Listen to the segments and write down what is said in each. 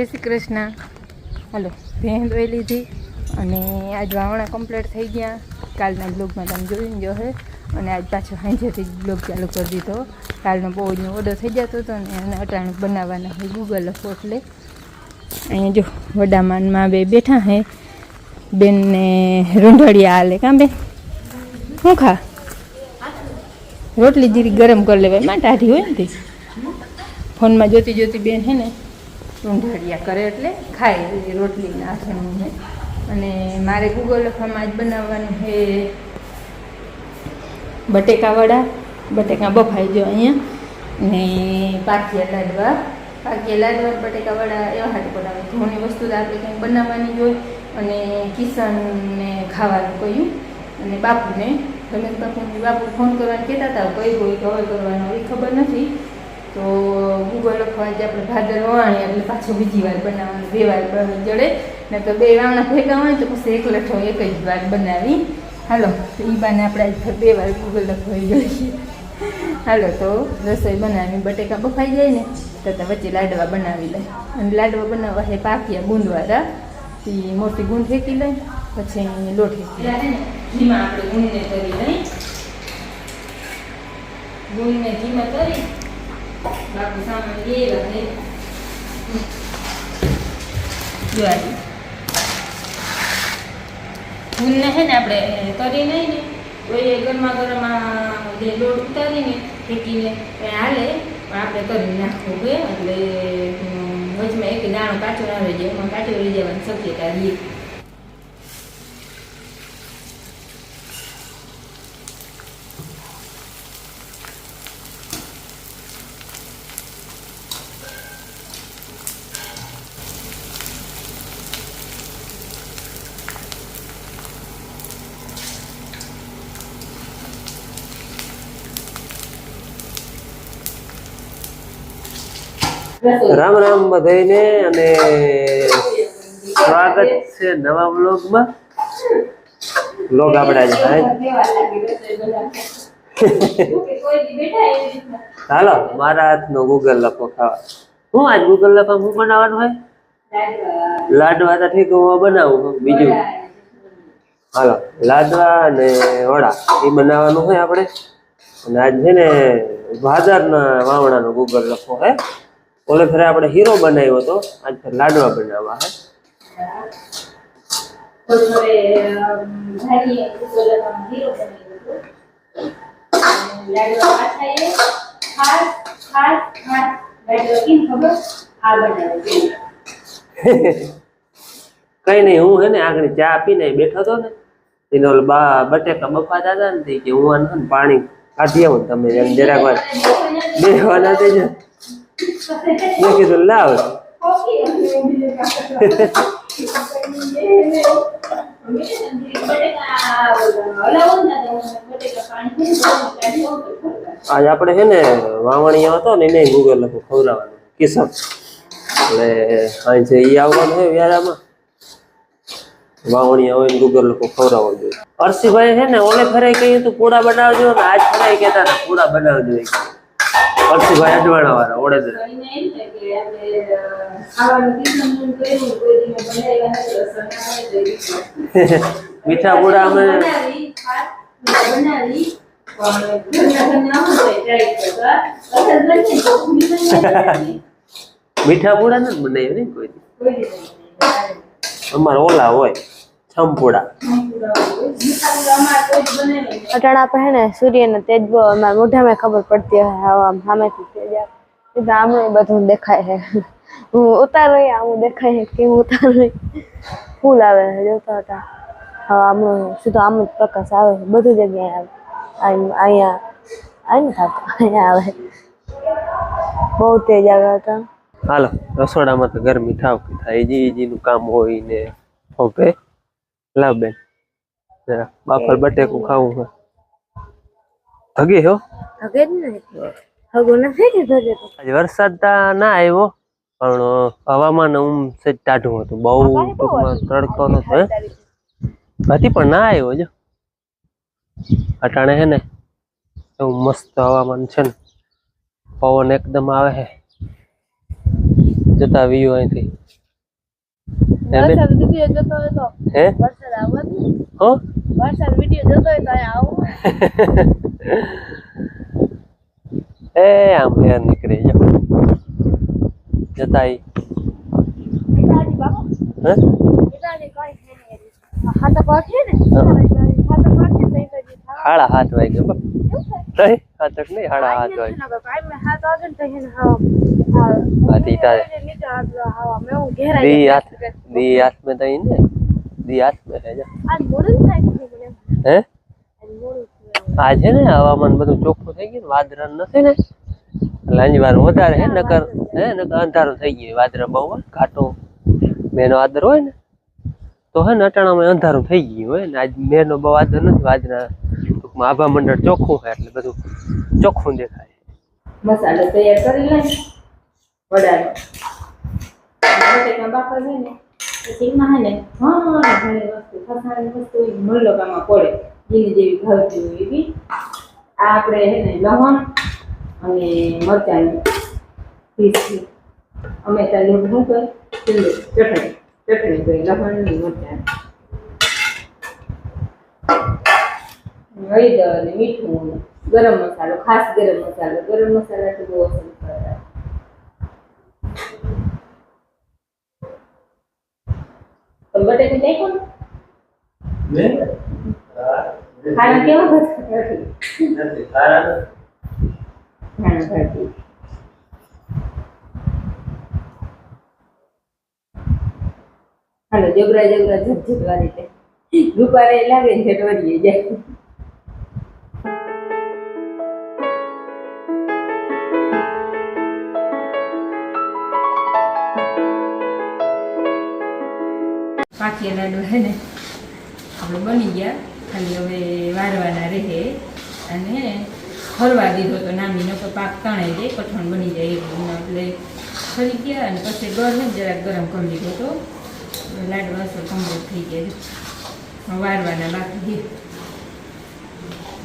જય શ્રી કૃષ્ણ. હાલો ભેં ધોઈ લીધી અને આજ વાવણા કમ્પ્લીટ થઈ ગયા. કાલના બ્લોગમાં તમે જોઈને જો હે અને આજ પાછો સાંજેથી બ્લોગ ચાલુ કરી દીધો. કાલનો બહુનો ઓડો થઈ જતો હતો ને એને અટાણું બનાવવાના હોય ગૂગલ એટલે અહીંયા જો વડામાનમાં બે બેઠા હે બેનને રૂંઢળિયા હાલે કાં બેન? શું ખા? રોટલી જીરી ગરમ કરી લેવાય. માં ટાઢી હોય ને તે. ફોનમાં જોતી જોતી બેન હે ને રૂંઢળિયા કરે એટલે ખાય એ રોટલી નાખવાનું અને મારે ગૂગલ લખવામાં જ બનાવવાનું છે બટેકાવડા. બટેકા બફાઈ જો અહીંયા. ને પાકિયા લાડવા. પાકિયા લાડવા, બટેકાવડા, એવા હાથ બનાવે ઘણી વસ્તુ તો આપણે કંઈક બનાવવાની હોય. અને કિશનને ખાવાનું કહ્યું. અને બાપુને. રમેશ બાપુને બાપુ ફોન કરવાનું કહેતા હતા કઈ હોય કવર કરવાનો. એ ખબર નથી. તો ગુગલ લખવા આપણે ભાદર વવાણી એટલે પાછો બીજી વાર બનાવવાનું, બે વાર જડે. ને તો બે વાવણા ભેગા હોય તો પછી એક લઠો એક જ વાર બનાવી. હાલો, તો એ બાને આપણે બે વાર ગૂગલ લખવાઈ જઈએ હાલો, તો રસોઈ બનાવી બટેકા બફાઈ જાય ને, તો ત્યાં વચ્ચે લાડવા બનાવી લે. અને લાડવા બનાવવા છે પાકિયા ગુંદવાળા તે મોટી ગુંદ ફેંકી લઈ પછી લોટ ફેંકી લઈ આપણે ગુંદને કરી લઈ. કરી બાકી સામાન છે ને આપણે કરી નહીં ને તો એ ગરમા ગરમ જે લોટ ઉતારીને ફેંકીને હાલે, પણ આપણે કરી નાખવું હોય એટલે વચમાં એક દાણો કાચો ના રહી જાય એમાં કાચો રહી જવાની શક્યતા રહી રામ રામ બધાઈને અને સ્વાગત છે નવા વ્લોગમાં. વ્લોગ આપણે આજે હાલો, મારા હાથનો ગૂગલ લખો ખાવા. હું આજ ગૂગલ લખો હું બનાવવાનું હોય? લાડવા તો હું બનાવું બીજું. હાલો, લાડવા અને વડા, એ બનાવવાનું હોય આપણે. અને આજ છે ને ભાદરના વાવણાનો ગૂગલ લખો, હે? ઓલે ફેરે આપણે હીરો બનાવ્યો હતો. આજ ફેર લાડવા બનાવવા હે. કઈ નહીં હું હે ને આગળ ચા પીને બેઠો હતો ને એને ઓલો બા બટેકા બફાતા હતા ને કે હું પાણી કાઢી આવું તમે એમ જરાક વાર. બેહવાના થઈ જાય. મેં કીધું લાવ આજ આપણે છે ને વાવણીયા હતો ને એને ગૂગલ લખું ખવડાવવાનું કિસમ એટલે અહીં છે એ આવવાનું હોય વ્યારામાં વાવણીયા હોય ગૂગલ લખું ખવડાવવા જોઈએ અરસીભાઈ છે ને ઓલે ફરે કહ્યું તું પૂડા બનાવજો ને આજ ફરે કહેતા હતા પૂડા બનાવજો એ. અજવાળા વાળા ઓડેદર મીઠા પૂડા અમે મીઠા પૂડા નથી બનાવ્યું ને કોઈ અમારે ઓલા હોય. છમપુડા અટાણા પહેણે સૂર્યને તેજ બહુ અમારા મોઢામાં ખબર પડતી હોય આમ સામેથી. તેજ આવે એટલે બધું દેખાય છે. હું ઉતારો આમ દેખાય છે કેવું ઉતાર ઉતારો ફૂલ આવે છે જોતા હતા. હવે આમનું સીધો આમ જ પ્રકાશ આવે છે. બધી જગ્યાએ આવે. અહીંયા ને થતો અહીંયા આવે. બહુ તેજ આવ્યા હતા. હાલો રસોડામાં તો ગરમી થાવ થાય. જી જીનું કામ હોય ને ઓકે. લાવ બેન. જરા બાફર બટેકું ખાવું છે હગે હો. હગે જ નહીં. હગો નથી કે ધગે તો? આજે વરસાદ તા ના આવ્યો પણ હવામાન ઉમ સેજ ટાઢું હતું. બહુ ટૂંકમાં તડકો નતો હતી પણ ના આવ્યો જો. અટાણે હે ને એવું મસ્ત હવામાન છે ને. પવન એકદમ આવે છે જતા વ્યૂ અહીંથી વરસાદ વીડિયો જોતો હોય તો હે? હો? એ આમ યાર નીકળી જાઓ જતા ઈ પિતાજી બાપુ. હે? પિતાજી કઈ છે નહીં હાથ પાકે ને? હા. હાથ પાકે તો એ તો જે થાય. સાડા હાથ વાગે બા એવું થાય? નહીં હાથક નહીં સાડા હાથ વાગે હાથ મેં દી હાથ દી હાથ में तो इन दी हाथ में है जा આજ મોડું જ થાય છે મને હે આજ મોડું થયું. આ છે ને હવામાન બધું ચોખ્ખું થઈ ગયું ને વાદળા નથી ને એટલે અંજ વાર વધારે હે નકર હે નકર અંધારું થઈ ગયું વાદળા બહુ હોય ઘાટો મેનો આદર હોય ને તો હે ને અટાણામાં અંધારું થઈ ગયું હોય ને આજ મેનો બહુ આદર નથી વાદળા ટૂંકમાં આભા મંડળ ચોખ્ખું છે એટલે બધું ચોખ્ખું દેખાય મસાલો તૈયાર કરી લે વડાનો બટેકા બાફા છે ને પછી એમાં હે ને વસ્તુ ફસાણી વસ્તુ હોય મુલ્લકામાં પડે. જેની જેવી ભાવતી હોય એવી. આ આપણે હે ને લવણ અને મરચાંની પીસી. અમે ત્યાં લોટ શું કર ચટણી ચટણી કરી લવણની મરચાંની હળદર અને મીઠું, ગરમ મસાલો, ખાસ ગરમ મસાલો. ગરમ મસાલા તો બહુ અસર બટેકું નાખ્યું ને. ખાના કેવા નથી. ખાના ભરતી. હાલો જબરા જબરા ઝટઝટ રીતે. રૂપારે લાગે ઝટવરીએ જાય. પાકિયા લાડુ હે ને આપણે બની ગયા. ખાલી હવે વારવાના રહે અને ફરવા દીધો તો નામીનો તો પાક તણાઈ જાય કઠણ બની જાય એવું એટલે ફરી ગયા અને પછી ગરમ જરાક ગરમ કરી લીધો તો લાડુ અસર કમ્પ્લીટ થઈ ગયા વારવાના બાકી છે.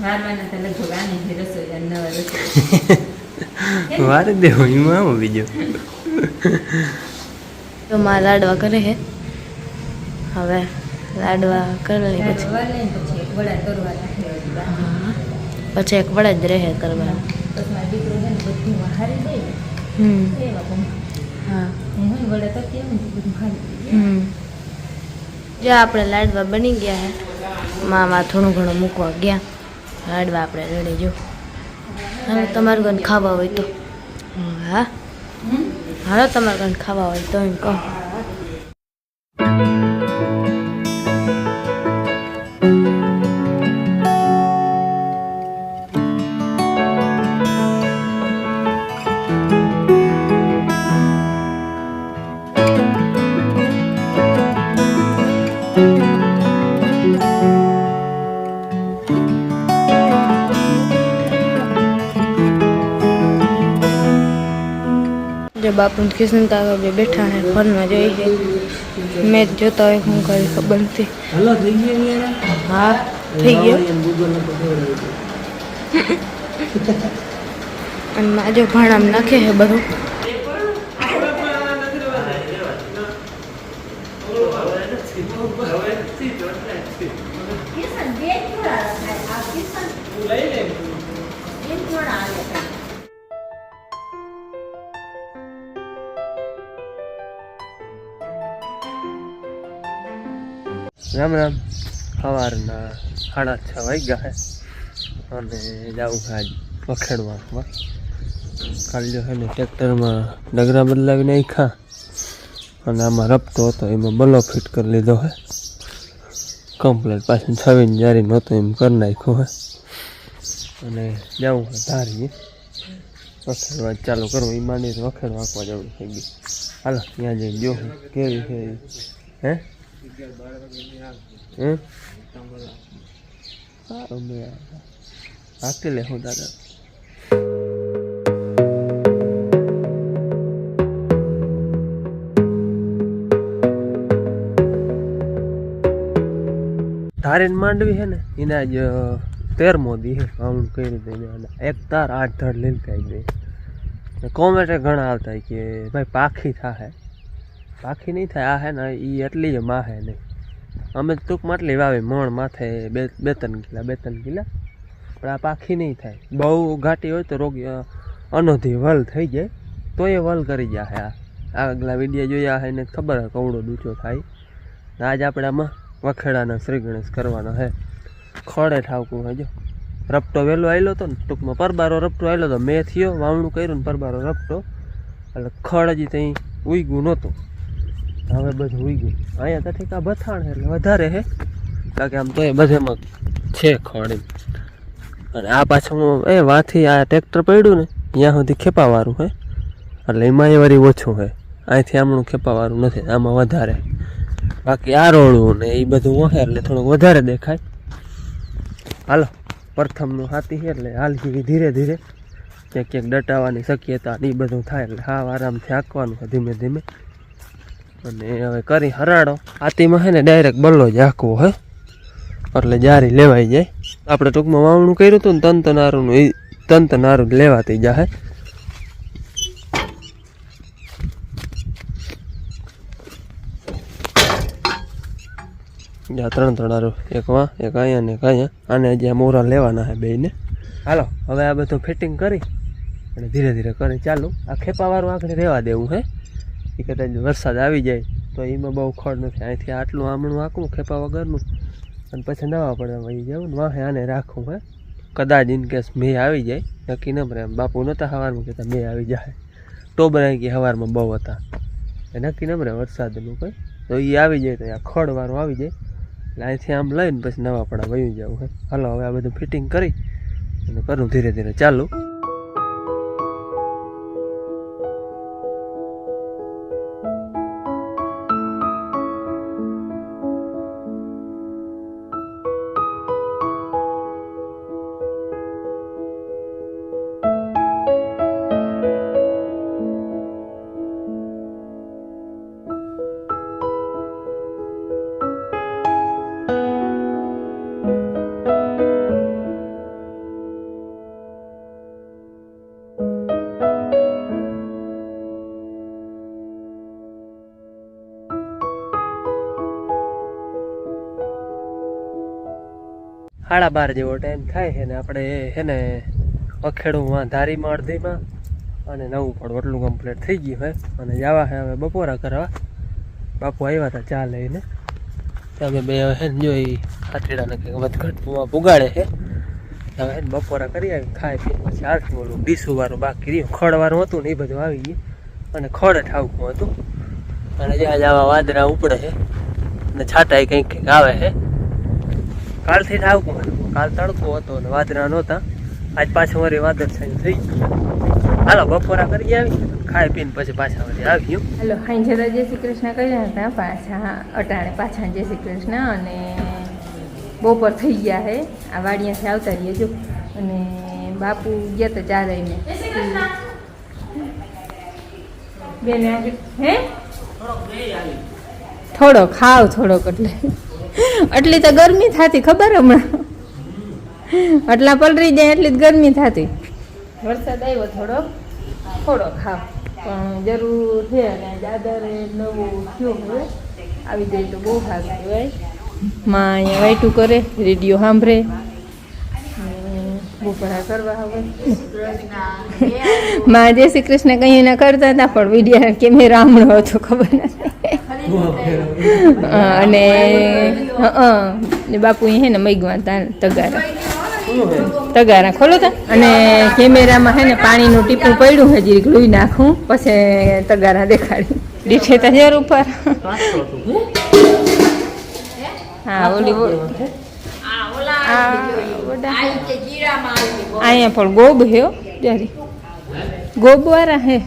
વારવાના તો લગભગ આને છે રસોઈ નવા રસોઈ. વાર દેવો એમાં બીજો. તો મારા લાડવા કરે છે હવે લાડવા કરી પછી. પછી એક વડા જ રહે કરવા પછી મારો દીકરો છે ને બધું હારી દે. ને હમ હા. હું હે જો આપણે લાડવા બની ગયા હે. મામા થોડું ઘણું મૂકવા ગયા. લાડવા આપણે રેડી જો. હવે તમારું ઘણ ખાવા હોય તો. હા? હાલો તમારે ઘણ ખાવા હોય તો એમ કહો. બાપુ કિશન કાકા બેઠા ને ફોનમાં જોઈ છે મેચ જોતા હોય શું કરી ખબર નથી. હા થઈ ગયો? અને માજો ભાણામાં નાખે છે બધું. રામ રામ. સવારના સાડા છ વાગ્યા છે અને જાઉં આજ વખેડવામાં કાલ જો છે ને ટ્રેક્ટરમાં ડગરા બદલાવી નાખ્યા. અને આમાં રપતો હતો, એમાં બલો ફિટ કરી લીધો હે. કમ્પ્લેટ પાછું છવીને જારી નહોતો એમ કરી નાખ્યું હે. અને જાઉં ધારીએ. વખેડવા ચાલુ કરવું એ માંડી વખેડ વાંકવા જવું થઈ ગયું હાલો, ત્યાં જઈને જો કેવી છે હે? સારું મેં હું દાદા. તારીને માંડવી છે ને, એના જ તેર મોદી છે કાઉન્ટ કઈ રીતે એક તાર આઠ ધડ લીલકાઈ ગઈ કોમેન્ટ ઘણા આવતા કે, ભાઈ પાખી થાહે. પાખી નહીં થાય. આ હે ને એ એટલી જ માં હે નહીં અમે ટૂંકમાં એટલી વાવી મણ માથે બે બે ત્રણ કિલા, બે ત્રણ કિલા. પણ આ પાખી નહીં થાય. બહુ ઘાટી હોય તો રોગ અનોધી વલ થઈ જાય. તો એ વલ કરી જાય આ. આગલા વીડિયો જોયા હે ને, ખબર હે કવડો ડૂચો થાય. આજ આપણે આમાં વખેડાના શ્રી ગણેશ કરવાનો હે. ખડે ઠાવકું હે જો. રપટો વહેલો આવેલો હતો ને, ટૂંકમાં પરબારો રપટો આવેલો હતો મેં થયો, વાવણું કર્યું ને પરબારો રપટો. એટલે ખડ હજી ત્યાં ઉઈગું નહોતું. હવે બધું ઉઈગું અહીંયા તો આ બથાણ એટલે વધારે હે. કારણ કે આમ તો એ બધેમાં છે ખડ અને આ પાછું એ વાથી આ ટ્રેક્ટર પડ્યું ને, ત્યાં સુધી ખેપાવાળું હે. એટલે એમાં એ વળી ઓછું હે. અહીંથી આમણું ખેપાવાળું નથી, આમાં વધારે. બાકી આ રોડું ને એ બધું વહે એટલે થોડુંક વધારે દેખાય. હાલો, પ્રથમનું હાથી છે એટલે હાલથી ધીરે ધીરે ક્યાંક ક્યાંક દટાવાની શક્યતા એ બધું થાય, એટલે હાવ આરામથી હાંકવાનું છે ધીમે ધીમે. અને હવે કરી હરાડો. આતીમાં છે ને ડાયરેક્ટ બલ્લો જ આખવો હે. એટલે જારી લેવાઈ જાય. આપણે ટૂંકમાં વાવણું કર્યું હતું ને તંતનારું એ તંતનારું લેવાતી જાહે. જા ત્રણ હારું એક વા, એક અહીંયા ને એક અહીંયા. આને જે મોરા લેવાના છે બેને હાલો, હવે આ બધું ફિટિંગ કરી અને ધીરે ધીરે કરી. ચાલુ, આ ખેપાવાળું આગળ રહેવા દેવું હે. એ કદાચ વરસાદ આવી જાય તો એમાં બહુ ખડ નથી. અહીંથી આટલું આમણું આખું ખેપા વગરનું. અને પછી નવા પડે વહી જવું વાહે આને રાખું, હે. કદાચ ઇન કેસ મેં આવી જાય, નક્કી ન પડે. બાપુ નહોતા સવારમાં કહેતા મેં આવી જાય ટોબરાઈ ગઈ સવારમાં બહુ હતા. એ નક્કી ન પડે વરસાદનું કંઈ. તો એ આવી જાય તો આ ખડવાળું આવી જાય. એટલે અહીંથી આમ લઈને પછી નવા પડા વયું જવું, હે. હાલો, હવે આ બધું ફિટિંગ કરી અને કરું ધીરે ધીરે. ચાલુ. સાડા બાર જેવો ટાઈમ થાય છે ને આપણે છે ને અખેડુંમાં ધારીમાં અડધીમાં અને નવું પણ એટલું કમ્પ્લીટ થઈ ગયું હોય અને જવા છે હવે બપોરા કરવા. બાપુ આવ્યા હતા ચા લઈને. અમે બે હવે ને જોઈ ખાટીડાને કંઈક વધઘટમાં પુગાડે છે. હવે બપોરા કરી આવી ખાઈ પી પછી આરતી ઓલું ડીસું વાળું બાકી રહ્યું. ખડવાળું હતું ને એ બધું આવી ગયું. અને ખડ ઠાવકું હતું. અને જ્યાં જવા વાદરા ઉપડે છે અને છાંટાઈ કંઈક કંઈક આવે છે. કાલથી જ આવકું હતું કાલ તડકો હતો ને વાદરા નહોતા. આજ પાછું વળી વાદળ છાયું થઈ ગયું. હાલો બપોરા કરી આવી. ખાઈ પીને પછી પાછા વળી આવ્યું હાલો ખાઈ જતા જય શ્રી કૃષ્ણ કર્યા હતા. પાછા અટાણે પાછા જય શ્રી કૃષ્ણ અને બપોર થઈ ગયા હે. આ વાડિયાથી આવતા રહીએ જો. અને બાપુ ગયા તો ચાર આવીને બેન આજે હે? થોડો ખાવ થોડોક એટલે. એટલી તો ગરમી થતી ખબર હમણાં? આટલા પલરી જાય એટલી જ ગરમી થતી. વરસાદ આવ્યો થોડો થોડો ખાવ. પણ જરૂર છે અને દાદરે નવું થયું હવે આવી જાય તો બહુ સારું કહેવાય. માં અહીંયા વાઈટું કરે રેડિયો સાંભળે. બપોરા કરવા હવે માં જય શ્રી કૃષ્ણ કંઈ ના કરતા હતા પણ વીડિયો કેમેરા હમણો હતો ખબર નથી. હા, અને ને બાપુ હે ને મૈગવા તગારા. તગારા ખોલો તા. અને કેમેરામાં હે ને પાણીનું ટીપું પડ્યું, હજી ગ્લુઈ નાખું, પછી તગારા દેખાડી. દીઠે તજર ઉપર. હા, ઓલી અહીંયા પણ ગોબ હે ત્યારે ગોબ વાળા હે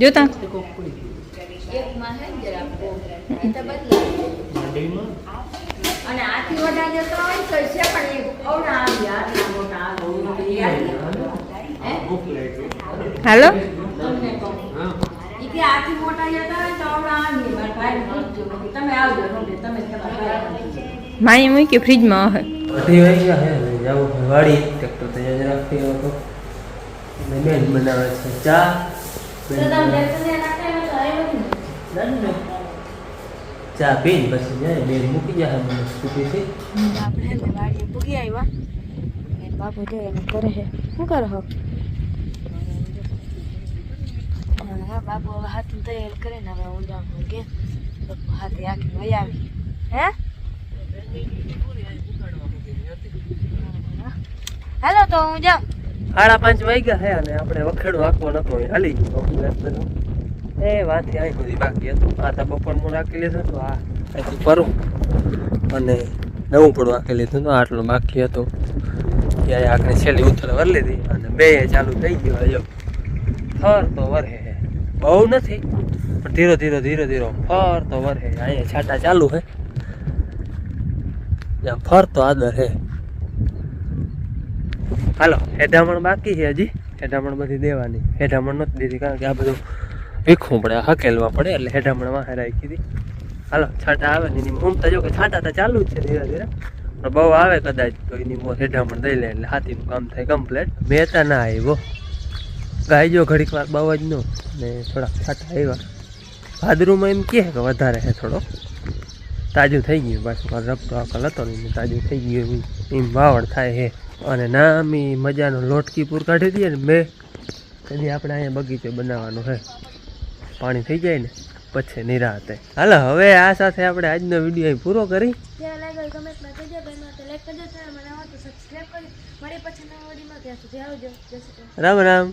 જોતા? અને આથી વધારે જતો હોય તો છે પણ એ અવડા આટલા મોટા આવ્યા હે? હાલો? તમને કહું. ઈ કે આથી મોટા જતા હોય તો અવડા આવી મારા ભાઈને પૂછજો મેં કીધું, તમે આવજો તમે તમારા ભાઈ મૂકી ફ્રીજમાં હે બધી આવી ગયા હે ને જવું વાડી ટ્રેક્ટર તો જ રાખી હતો અને બેન બનાવે છે. ચા. તો તમે બેસને નાખ્યા તો આવ્યો ને. ચા પી પછી જાય બેન મૂકી જાય મને સ્કૂટીથી આપણે વાડીએ પૂગી આવ્યા. ને બાપુ જો એને કરે છે. શું કરો હો? હા બાપુ હવે તૈયાર કરીને હવે હું જાઉં કે બાપુ હાથે આખી વહી આવી. હે? હાલો તો હું જાઉં. સાડા પાંચ વાગ્યા હે અને આપણે વખેડો આખો નતો હાલી ગયો. એ વાંથી અહીં સુધી બાકી હતું? આ તો બપોરનું રાખી લીધું હતું, આ અહીંથી ફરું અને નવું પણ રાખી લીધું હતું, આટલું બાકી હતું. ત્યારે આખરે છેલ્લી ઉથલ વર લીધી અને બે ચાલુ થઈ ગયો, હજો ફર તો વરહે. બહુ નથી, પણ ધીરો ધીરો ધીરો ધીરો ફર તો વરહે. અહીંયા છાટા ચાલુ હે જ્યાં ફર તો આદર હે હાલો, હેઠામણ બાકી છે હજી. હેઠામણ બધી દેવાની. હેઠામણ નથી દીધી, કારણ કે આ બધું વીખવું પડે હકેલવા પડે, એટલે હેઠામણ વાહે કીધી દીધી હાલો, છાંટા આવે ને એની ઉમતા જો કે છાંટા તો ચાલુ જ છે ધીરે ધીરે. પણ બહુ આવે કદાચ તો એની મોં હેઠામણ દઈ લે, એટલે હાથીનું કામ થાય કમ્પ્લેટ મહેતા ના આવ્યો ગાયજો ઘડીક વાર બહુ જ નો. ને થોડાક છાંટા આવ્યા ભાદરુમાં એમ કહે કે વધારે છે થોડો. તાજું થઈ ગયું પાછું રપતો આકલ હતો ને તાજું થઈ ગયું એમ. વાવડ થાય હે. અને નામી મજાનો લોટકી પૂર કાઢી દઈએ ને મેં. કદી આપણે અહીંયા બગીચો બનાવવાનો હે. પાણી થઈ જાય ને પછી નિરાતે. હાલો હવે આ સાથે આપણે આજનો વીડિયો પૂરો કરી. રામ રામ.